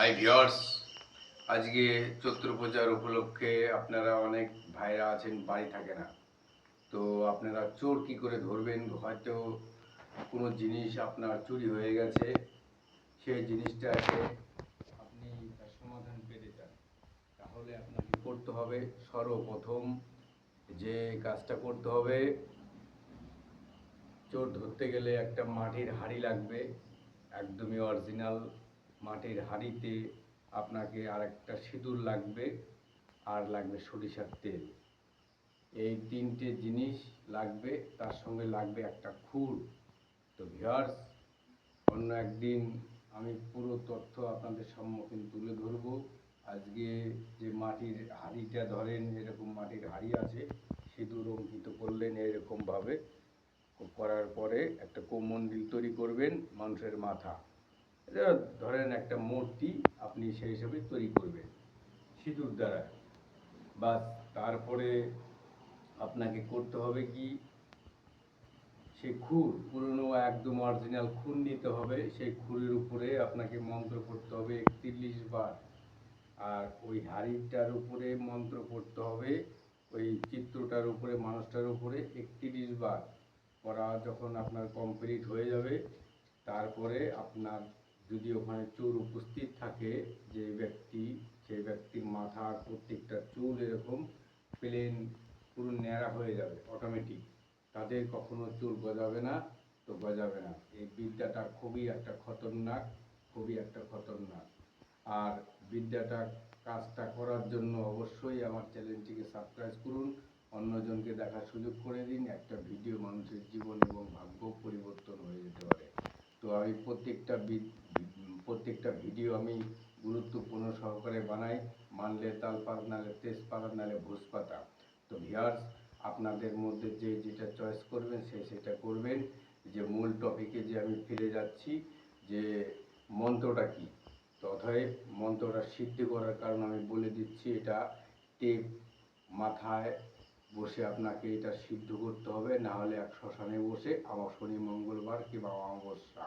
High viewers আজকে চৈত্র পূজার উপলক্ষে আপনারা অনেক ভাইরা আছেন, বাড়ি থাকে না। তো আপনারা চোর কি করে ধরবেন? হয়তো কোনো জিনিস আপনার চুরি হয়ে গেছে, সেই জিনিসটাকে আপনি তার সমাধান পেতে চান। তাহলে আপনাকে করতে হবে সর্বপ্রথম যে কাজটা করতে হবে, চোর ধরতে গেলে একটা মাটির হাঁড়ি লাগবে, একদমই অরিজিনাল মাটির হাঁড়িতে আপনাকে আর একটা সিঁদুর লাগবে, আর লাগবে সরিষার তেল। এই তিনটে জিনিস লাগবে, তার সঙ্গে লাগবে একটা খুর। তো ভিউয়ার্স অন্য একদিন আমি পুরো তথ্য আপনাদের সম্মুখীন তুলে ধরব। আজকে যে মাটির হাঁড়িটা ধরেন এরকম মাটির হাঁড়ি আছে, সিঁদুর অঙ্কিত করলেন এরকমভাবে। করার পরে একটা কোমন্ডিল তৈরি করবেন মানুষের মাথা। ধরেন একটা মূর্তি আপনি সেই হিসাবে তৈরি করবেন, সিঁদুর দ্বারা। বা তারপরে আপনাকে করতে হবে কি, সেই খুর, পুরনো একদম অরিজিনাল খুর নিতে হবে, সেই খুরের উপরে আপনাকে মন্ত্র পড়তে হবে একত্রিশ বার। আর ওই হাড়িটার উপরে মন্ত্র পড়তে হবে, ওই চিত্রটার উপরে, মানুষটার উপরে একত্রিশ বার। পড়া যখন আপনার কমপ্লিট হয়ে যাবে, তারপরে আপনার যদি ওখানে চোর উপস্থিত থাকে, যে ব্যক্তি সেই ব্যক্তির মাথার প্রত্যেকটা চুল এরকম প্লেন পুরো ন্যাড়া হয়ে যাবে অটোমেটিক তাদের কখনো চুল গজাবে না, তো গজাবে না। এই বিদ্যাটা খুবই একটা খতরনাক, খুবই একটা খতরনাক। আর বিদ্যাটা কাজটা করার জন্য অবশ্যই আমার চ্যানেলটিকে সাবস্ক্রাইব করুন, অন্যজনকে দেখার সুযোগ করে দিন, একটা ভিডিও মানুষের জীবন এবং ভাগ্য পরিবর্তন হয়ে যেতে পারে। তো আমি প্রত্যেকটা প্রত্যেকটা ভিডিও আমি গুরুত্বপূর্ণ সহকারে বানাই। মানলে তালপাত নালে তেজপাতা নালে ভোজপাতা। তো ভিয়ার্স আপনাদের মধ্যে যে যেটা চয়েস করবেন, সে সেটা করবেন। যে মূল টপিকে যে আমি ফিরে যাচ্ছি, যে মন্ত্রটা কি? তো অতএব মন্ত্রটা সিদ্ধি করার কারণ আমি বলে দিচ্ছি, এটা টেপ মাথায় বসে আপনাকে এটা সিদ্ধ করতে হবে। না হলে এক শ্মশানে বসে আমার শনি মঙ্গলবার কিংবা অমাবস্যা।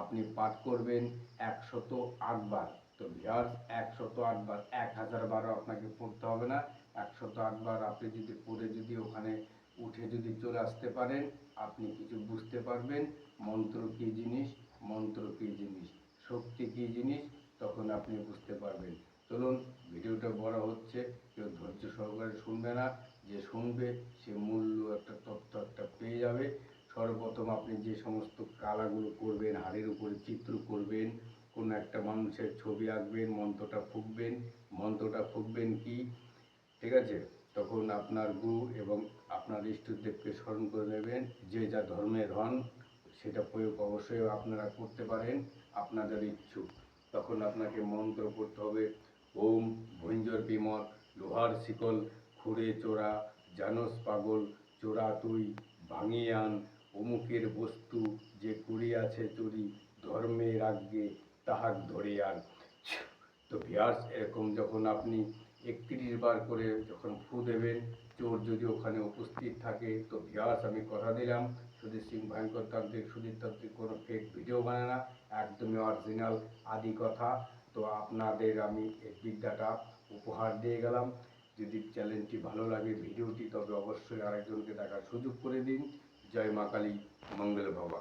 আপনি পাঠ করবেন একশত আটবার। তো ভিয়ার একশত আটবার, এক হাজার বারও আপনাকে পড়তে হবে না। একশত আটবার আপনি যদি পড়ে যদি ওখানে উঠে যদি চলে আসতে পারেন, আপনি কিছু বুঝতে পারবেন। মন্ত্র কী জিনিস? মন্ত্র কী জিনিস? শক্তি কী জিনিস? তখন আপনি বুঝতে পারবেন। চলুন, ভিডিওটা বড় হচ্ছে, কেউ ধৈর্য সহকারে শুনবে না। যে শুনবে, সে মূল্য একটা তথ্য একটা পেয়ে যাবে। সর্বপ্রথম আপনি যে সমস্ত কালাগুলো করবেন, হাড়ের উপরে চিত্র করবেন, কোনো একটা মানুষের ছবি আঁকবেন, মন্ত্রটা ফুঁকবেন। মন্ত্রটা ফুঁকবেন কি? ঠিক আছে? তখন আপনার গুরু এবং আপনার ইষ্টদেবকে স্মরণ করে নেবেন। যে যা ধর্মের হন সেটা প্রয়োগ অবশ্যই আপনারা করতে পারেন, আপনাদের ইচ্ছুক। তখন আপনাকে মন্ত্র পড়তে হবে, ওম ভঞ্জর বিমল, লোহার শিকল, খুঁড়ে চোরা, জানস পাগল, চোরা তুই ভাঙিয়ে আন অমুকের বস্তু যে করিয়াছে চুরি ধর্মের আজ্ঞে তাহাক ধরে আন। তো ভিয়ার্স, এরকম যখন আপনি একত্রিশ বার করে যখন ফু দেবেন, চোর যদি ওখানে উপস্থিত থাকে, তো ভিয়ার্স, আমি কথা দিলাম সুধীর সিং ভয়ঙ্কর তান্ত্রিক সুধীর তান্ত্রিক কোনো ফেক ভিডিও বানায় না, একদমই অরিজিনাল আদি কথা। তো আপনাদের আমি এই বিদ্যাটা উপহার দিয়ে গেলাম। যদি চ্যানেলটি ভালো লাগে, ভিডিওটি, তবে অবশ্যই আরেকজনকে দেখার সুযোগ করে দিন। जय माँ काली मंगल भवा।